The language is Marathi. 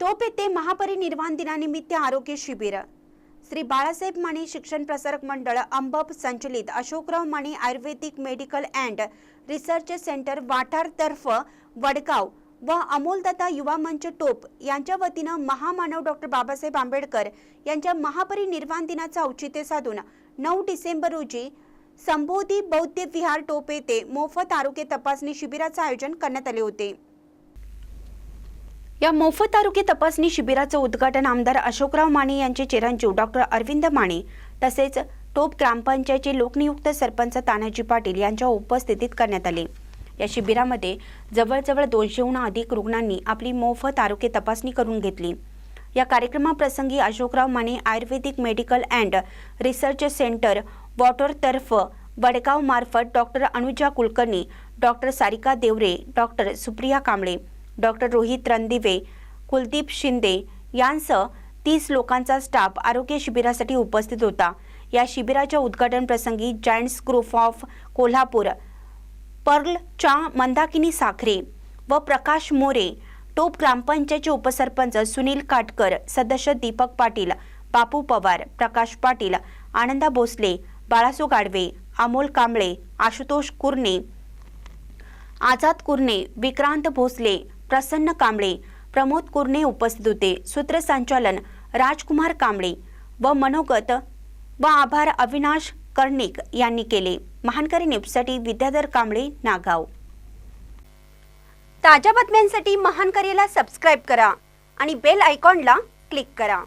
तोप येथे महापरिनिर्वाण दिनानिमित्त आरोग्य शिबिर. श्री बाळासाहेब माने शिक्षण प्रसारक मंडळ अंबप संचलित Ashokrao Mane Ayurvedic medical and research centre वाठारतर्फ Vadgaon व अमोलदाता युवा मंच टोप यांच्या वतीनं महामानव डॉक्टर बाबासाहेब आंबेडकर यांच्या महापरिनिर्वाण दिनाचं औचित्य साधून नऊ डिसेंबर रोजी संबोधी बौद्ध विहार टोप येथे मोफत आरोग्य तपासणी शिबिराचं आयोजन करण्यात आले होते. या मोफत आरोग्य तपासणी शिबिराचं उद्घाटन आमदार अशोकराव माने यांचे चिरंजीव डॉक्टर अरविंद माने तसेच टोप ग्रामपंचायतचे लोकनियुक्त सरपंच तानाजी पाटील यांच्या उपस्थितीत करण्यात आले. या शिबिरामध्ये जवळजवळ दोनशेहून अधिक रुग्णांनी आपली मोफत आरोग्य तपासणी करून घेतली. या कार्यक्रमाप्रसंगी Ashokrao Mane Ayurvedic medical and research centre वॉटरतर्फ Vadgaon मार्फत doctor Anuja Kulkarni doctor Sarika Deore doctor Supriya Kamble doctor Rohit Randive Kuldeep Shinde यांसह तीस लोकांचा स्टाफ आरोग्य शिबिरासाठी उपस्थित होता. या शिबिराच्या उद्घाटन प्रसंगी जायंट्स ग्रुप ऑफ कोल्हापूर पर्लच्या मंदाकिनी साखरे व प्रकाश मोरे टोप ग्रामपंचायतचे उपसरपंच सुनील काटकर सदस्य दीपक पाटील बापू पवार प्रकाश पाटील आनंदा भोसले बाळासो गाडवे अमोल कांबळे आशुतोष कुर्णे आझाद कुर्णे विक्रांत भोसले प्रसन्न कांबळे प्रमोद कुर्णे उपस्थित होते. सूत्रसंचालन राजकुमार कांबळे व मनोगत व आभार अविनाश कर्णिक यांनी केले. महानकरी न्यूजसाठी विद्याधर कांबळे नागाव. ताज्या बातम्यांसाठी महानकरीला सबस्क्राईब करा आणि बेल आयकॉनला क्लिक करा.